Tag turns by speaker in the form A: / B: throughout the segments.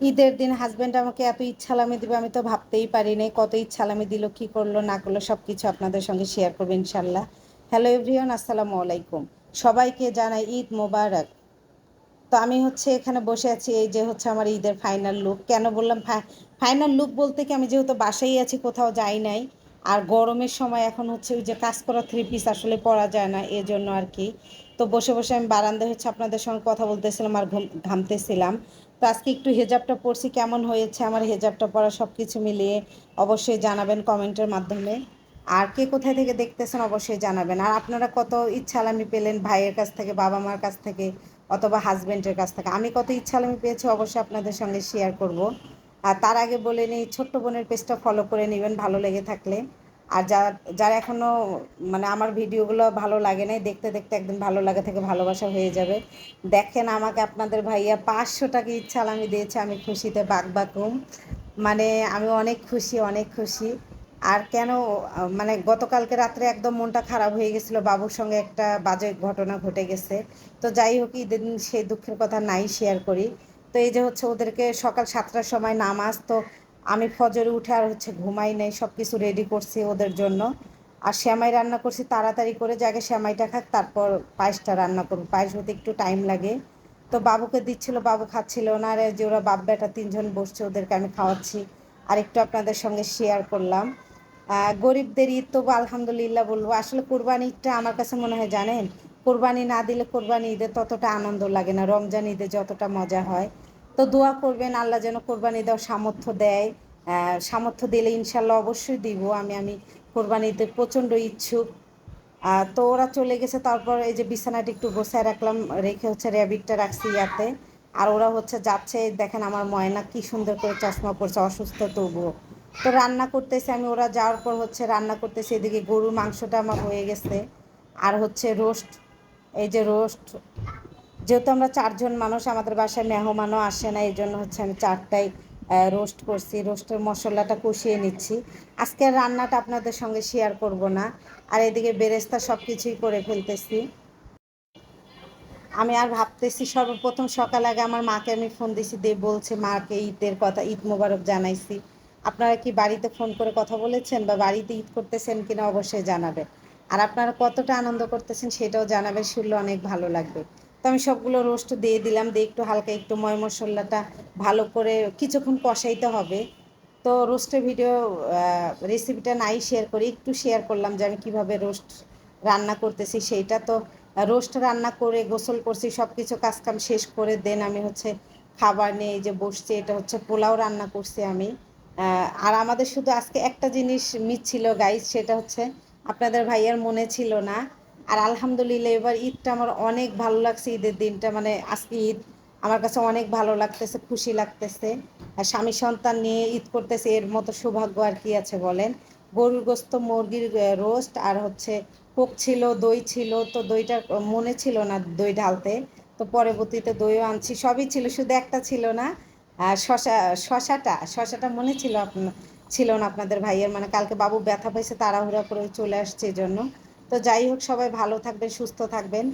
A: ঈদের দিন হাজব্যান্ড আমাকে এত ইচ্ছালামি দিবে, আমি তো ভাবতেই পারি নাই কত ইচ্ছালামি দিল, কি করল, না করল সব কিছু আপনাদের সঙ্গে শেয়ার করব ইনশাল্লাহ। হ্যালো এভরিওয়ান আসসালামু আলাইকুম। সবাইকে জানাই ঈদ মোবারক। তো আমি হচ্ছে এখানে বসে আছি, এই যে হচ্ছে আমার ঈদের ফাইনাল লুক কেন বললাম ফাইনাল লুক বলতে কি, আমি যেহেতু বাসাই আছি, কোথাও যাই নাই। আর গরমের সময় এখন হচ্ছে ওই যে কাজ করা থ্রি পিস আসলে পরা যায় না, এজন্য আর কি। তো বসে বসে আমি বারান্দা হচ্ছে আপনাদের সঙ্গে কথা বলতেছিলাম আর ঘামতেছিলাম। তো আজকে একটু হেজাবটা পড়ছি, কেমন হয়েছে আমার হেজাবটা পরা সব কিছু মিলিয়ে অবশ্যই জানাবেন কমেন্টের মাধ্যমে। আর কে কোথায় থেকে দেখতেছেন অবশ্যই জানাবেন। আর আপনারা কত ইচ্ছালামি পেলেন ভাইয়ের কাছ থেকে বাবা মার কাছ থেকে, অথবা হাজব্যান্ডের কাছ থেকে? আমি কত ইচ্ছালামি পেয়েছি অবশ্যই আপনাদের সঙ্গে শেয়ার করব। আর তার আগে বলে নিই, ছোট্ট বোনের পেজটা ফলো করে নেবেন, ভালো লেগে থাকলে। আর যারা যারা এখনও মানে আমার ভিডিওগুলো ভালো লাগে নাই, দেখতে দেখতে একদিন ভালো লাগে থেকে ভালোবাসা হয়ে যাবে। দেখেন আমাকে আপনাদের ভাইয়া পাঁচশো টাকা ইচ্ছাল আমি দিয়েছে, আমি খুশিতে বাক বাকুম। মানে আমি অনেক খুশি অনেক খুশি। আর কেন মানে গতকালকে রাত্রে একদম মনটা খারাপ হয়ে গেছিল, বাবুর সঙ্গে একটা বাজে ঘটনা ঘটে গেছে। তো যাই হোক, ঈদের সেই দুঃখের কথা নাই শেয়ার করি। তো এই যে হচ্ছে ওদেরকে সকাল সাতটার সময় নামাজ, তো আমি ফজরে উঠে আর হচ্ছে ঘুমাই নেই সব কিছু রেডি করছি ওদের জন্য। আর শ্যামাই রান্না করছি, তাড়াতাড়ি করে যে আগে শ্যামাইটা খাক, তারপর পায়েসটা রান্না করব। পায়েস হতে একটু টাইম লাগে। তো বাবুকে দিচ্ছিল, বাবু খাচ্ছিল না, আর যে ওরা বাপ বেটা তিনজন বসছে, ওদেরকে আমি খাওয়াচ্ছি। আর একটু আপনাদের সঙ্গে শেয়ার করলাম। গরিবদের ঈদ তবু আলহামদুলিল্লাহ বলব, আসলে কোরবানি ঈদটা আমার কাছে মনে হয় জানেন, কোরবানি না দিলে কোরবানি ঈদে ততটা আনন্দ লাগে না, রমজান ঈদে যতটা মজা হয়। তো দোয়া করবেন, আল্লাহ যেন কোরবানি দেওয়ার সামর্থ্য দেয়। সামর্থ্য দিলে ইনশাল্লাহ অবশ্যই দিব, আমি আমি কোরবানিতে প্রচণ্ড ইচ্ছুক। তো ওরা চলে গেছে, তারপর এই যে বিছানাটা একটু গোছায় রাখলাম, রেখে হচ্ছে র্যাবিটটা রাখছি ইয়াতে। আর ওরা হচ্ছে যাচ্ছে, দেখেন আমার ময়না কি সুন্দর করে চশমা পড়ছে অসুস্থ তবুও। তো রান্না করতেছে আমি, ওরা যাওয়ার পর হচ্ছে রান্না করতেছে, এদিকে গরুর মাংসটা আমার হয়ে গেছে। আর হচ্ছে রোস্ট, এই যে রোস্ট যেহেতু আমরা চারজন মানুষ, আমাদের বাসায় মেহমানও আসে না, এই জন্য হচ্ছে আমি চারটাই রোস্ট করছি। রোস্টের মশলাটা কষিয়ে নিচ্ছি। আজকের রান্নাটা আপনাদের সঙ্গে শেয়ার করব না। আর এদিকে বেরেস্তা সব কিছুই করে ফেলতেছি। আমি আর ভাবতেছি সর্বপ্রথম সকাল আগে আমার মাকে আমি ফোন দিছি, দিয়ে বলছে, মাকে ঈদের কথা, ঈদ মোবারক জানাইছি। আপনারা কি বাড়িতে ফোন করে কথা বলেছেন বা বাড়িতে ঈদ করতেছেন কিনা অবশ্যই জানাবেন। আর আপনারা কতটা আনন্দ করতেছেন সেটাও জানাবেন, শুনলে অনেক ভালো লাগবে। তো আমি সবগুলো রোস্ট দিয়ে দিলাম, দিয়ে একটু হালকা একটু ময় মশলাটা ভালো করে কিছুক্ষণ কষাইতে হবে। তো রোস্টের ভিডিও রেসিপিটা নাই শেয়ার করি, একটু শেয়ার করলাম যে আমি কীভাবে রোস্ট রান্না করতেছি সেইটা। তো রোস্ট রান্না করে, গোসল করছি সব কিছু কাজকাম শেষ করে দেন আমি হচ্ছে খাবার নিয়ে যে বসছি, এটা হচ্ছে পোলাও রান্না করছি আমি। আর আমাদের শুধু আজকে একটা জিনিস মিস ছিল গাইজ সেটা হচ্ছে আপনাদের ভাইয়ার মনে ছিল না। আর আলহামদুলিল্লাহ, এবার ঈদটা আমার অনেক ভালো লাগছে, ঈদের দিনটা। মানে আজকে ঈদ আমার কাছে অনেক ভালো লাগতেছে, খুশি লাগতেছে। আর স্বামী সন্তান নিয়ে ঈদ করতেছে, এর মতো সৌভাগ্য আর কি আছে বলেন? গরুর গোস্ত, মুরগির রোস্ট আর হচ্ছে কোক ছিল, দই ছিল, তো দইটা মনে ছিল না দই ঢালতে। তো পরবর্তীতে দইও আনছি, সবই ছিল, শুধু একটা ছিল না। আর শশা, শশাটা শশাটা মনে ছিল আপনার ছিল না আপনাদের ভাইয়ের মানে কালকে বাবু ব্যথা পাইছে, তাড়াহুড়া করে চলে আসছে জন্য তো যাই হোক, সবাই ভালো থাকবেন, সুস্থ থাকবেন।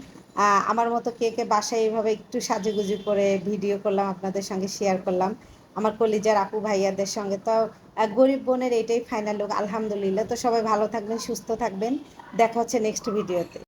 A: আমার মতো কে কে বাসায় এইভাবে একটু সাজুগুজু করে ভিডিও করলাম, আপনাদের সঙ্গে শেয়ার করলাম। আমার কলিজার আপু ভাইয়াদের সঙ্গে তো গরিব বোনের এটাই ফাইনাল লোক আলহামদুলিল্লাহ। তো সবাই ভালো থাকবেন, সুস্থ থাকবেন। দেখা হচ্ছে নেক্সট ভিডিওতে